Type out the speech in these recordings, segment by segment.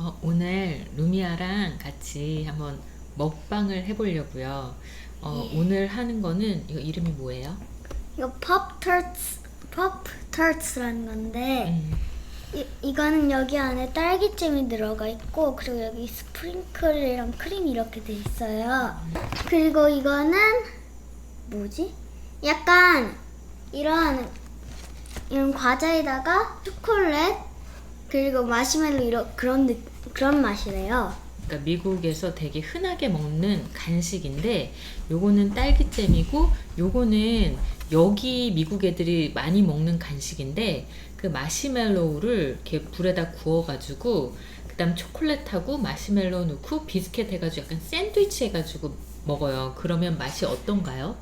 어, 오늘 루미아랑 같이 한번 먹방을 해보려고요. 어, 오늘 하는 거는 이거 이름이 뭐예요? 이거 팝터츠 팝터츠라는 건데 음, 이, 이거는 여기 안에 딸기잼이 들어가 있고 그리고 여기 스프링클이랑 크림이 이렇게 돼 있어요. 그리고 이거는 뭐지? 약간 이런 이런 과자에다가 초콜릿 그리고 마시멜로 이런 그런 느, 그런 맛이래요. 그러니까 미국에서 되게 흔하게 먹는 간식인데 요거는 딸기잼이고 요거는 여기 미국 애들이 많이 먹는 간식인데 그 마시멜로우를 이렇게 불에다 구워가지고 그다음 초콜릿하고 마시멜로우 넣고 비스켓 해가지고 약간 샌드위치 해가지고 먹어요. 그러면 맛이 어떤가요?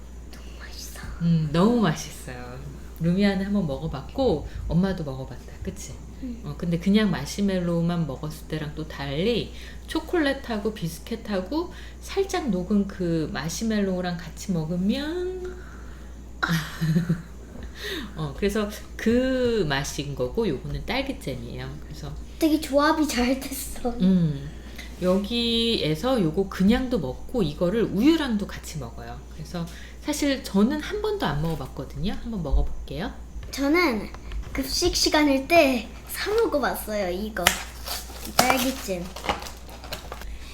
맛있어. 음, 너무 맛있어요. 루미아는 한번 먹어봤고 엄마도 먹어봤다. 그치? 음. 어, 근데 그냥 마시멜로우만 먹었을 때랑 또 달리 초콜릿하고 비스켓하고 살짝 녹은 그 마시멜로우랑 같이 먹으면 어, 그래서 그 맛인 거고 요거는 딸기잼이에요. 그래서 되게 조합이 잘 됐어. 음, 여기에서 요거 그냥도 먹고 이거를 우유랑도 같이 먹어요. 그래서 사실 저는 한 번도 안 먹어봤거든요. 한번 먹어볼게요. 저는 급식 시간일 때 사 먹어봤어요 이거. 이 딸기잼.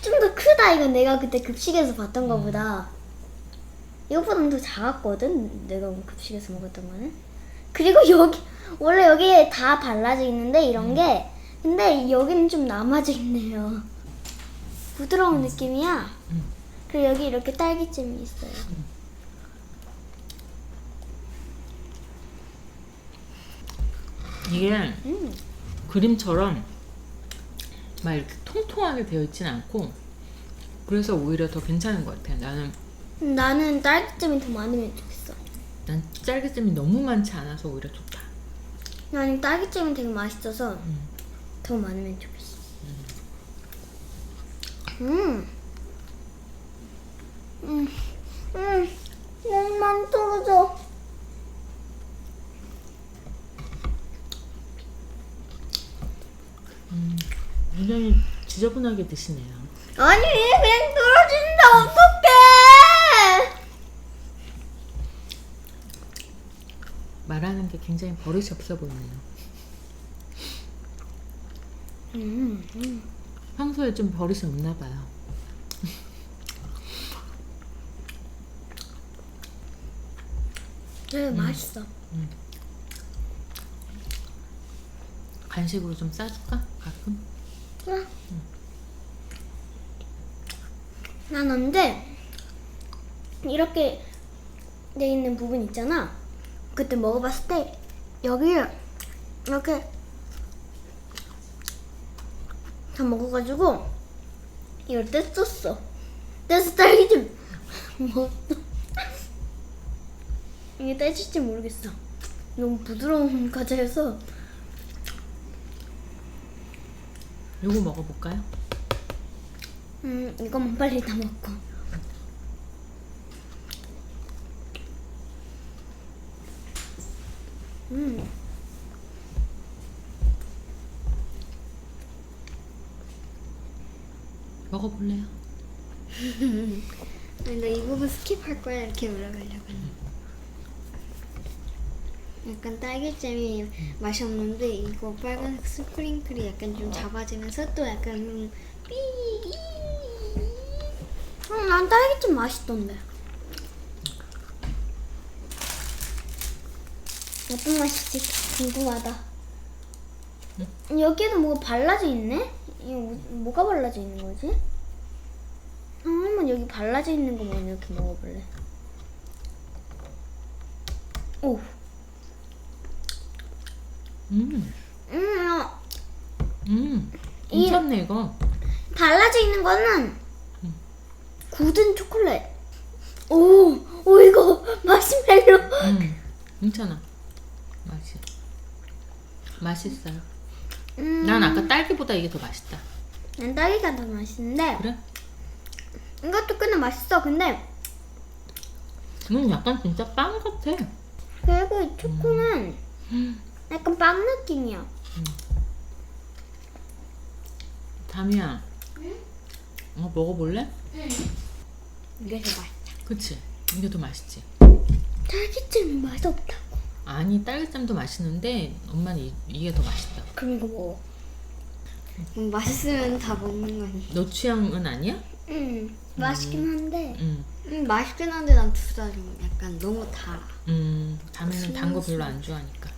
좀더 크다 이건 내가 그때 급식에서 봤던 거보다. 이것보다는 더 작았거든 내가 급식에서 먹었던 거는. 그리고 여기 원래 여기에 다 발라져 있는데 이런 게 근데 여기는 좀 남아져 있네요. 부드러운 느낌이야? 음. 그리고 여기 이렇게 딸기잼이 있어요 이게 음. 그림처럼 막 이렇게 통통하게 되어 있지는 않고 그래서 오히려 더 괜찮은 것 같아요. 나는 나는 딸기잼이 더 많으면 좋겠어 난 딸기잼이 너무 많지 않아서 오히려 좋다. 나는 딸기잼이 되게 맛있어서 음. 더 많으면 좋겠어. 음. 음. 음. 몸만 떨어져. 굉장히 지저분하게 드시네요. 아니, 그냥 떨어진다. 어떡해. 말하는 게 굉장히 버릇이 없어 보이네요. 음. 음. 평소에 좀 버릇이 없나 봐요. 되게 맛있어. 간식으로 좀 싸줄까? 가끔? 그래. 난 근데 이렇게 돼 있는 부분 있잖아. 그때 먹어봤을 때 여기 이렇게 다 먹어가지고 이걸 뗐었어. 떼서 딸기 좀 먹었어. 이게 떼질지 모르겠어. 너무 부드러운 과자여서 요거 먹어볼까요? 음 이것만 빨리 다 먹고. 음. 먹어볼래요? 아니 나이 부분 스킵할 거야 이렇게 올라가려고. 약간 딸기잼이 맛이 없는데 이거 빨간색 스프링클이 약간 좀 잡아지면서 또 약간 음, 삐. 음, 난 딸기잼 맛있던데. 어떤 맛일지 궁금하다. 여기에도 뭐가 발라져 있네? 이거 뭐- 뭐가 발라져 있는 거지? 아, 한번 여기 발라져 있는 거 먼저 이렇게 먹어볼래. 오, 음, 음, 어, 음, 이- 괜찮네 이거. 발라져 있는 거는 굳은 초콜릿. 오, 오 이거 마시멜로. 음, 괜찮아. 맛이 맛있어요. 음, 난 아까 딸기보다 이게 더 맛있다. 난 딸기가 더 맛있는데 그래? 이것도 꽤나 맛있어. 근데 음, 약간 진짜 빵 같아. 그리고 이 초코는 음. 약간 빵 느낌이야. 담이야. 어 먹어볼래? 이게 더 맛있다. 그치? 이게 더 맛있지. 딸기잼 맛없다. 아니 딸기잼도 맛있는데 엄마는 이, 이게 더 맛있다. 그럼 이거 먹어. 음, 맛있으면 다 먹는 거 아니야? 너 취향은 아니야? 응. 맛있긴 한데. 응. 응, 맛있긴 한데 난둘다좀 약간 너무 달아. 음, 담이는 단 거 별로 안 좋아하니까.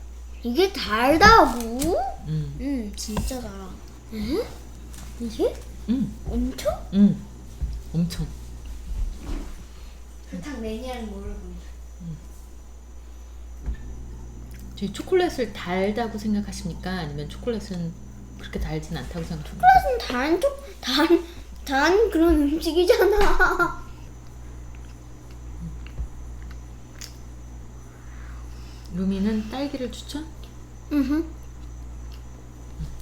이게 달다고? 음, 응, 진짜 달아. 응? 이게? 음, 엄청? 음, 엄청. 그렇다고 매니아는 모르고. 저희 초콜릿을 달다고 생각하십니까? 아니면 초콜릿은 그렇게 달진 않다고 생각합니까? 무슨 단, 쪽, 단, 단 그런 음식이잖아. 루미는 딸기를 추천? 응.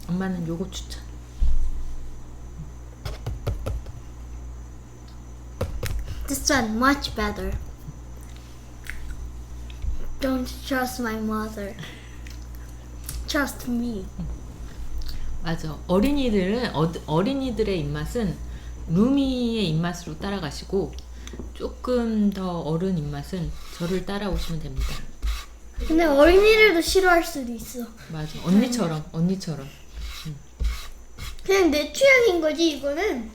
엄마는 요거 추천. This one much better. Don't trust my mother. Trust me. 맞아. 어린이들은 어, 어린이들의 입맛은 루미의 입맛으로 따라가시고 조금 더 어른 입맛은 저를 따라오시면 됩니다. 근데 어린이들도 싫어할 수도 있어. 맞아. 언니처럼 언니처럼. 그냥 내 취향인 거지 이거는.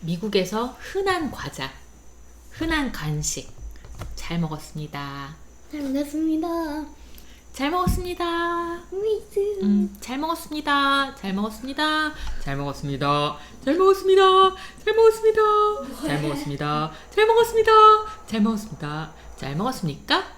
미국에서 흔한 과자, 흔한 간식 잘 먹었습니다. 잘 먹겠습니다. 잘 먹었습니다. 미스. 음, 잘 먹었습니다. 잘 먹었습니다. 잘 먹었습니다. 잘 먹었습니다. 잘 먹었습니다. 잘 먹었습니다. 잘 먹었습니다. 잘 먹었습니다. 잘 먹었습니까?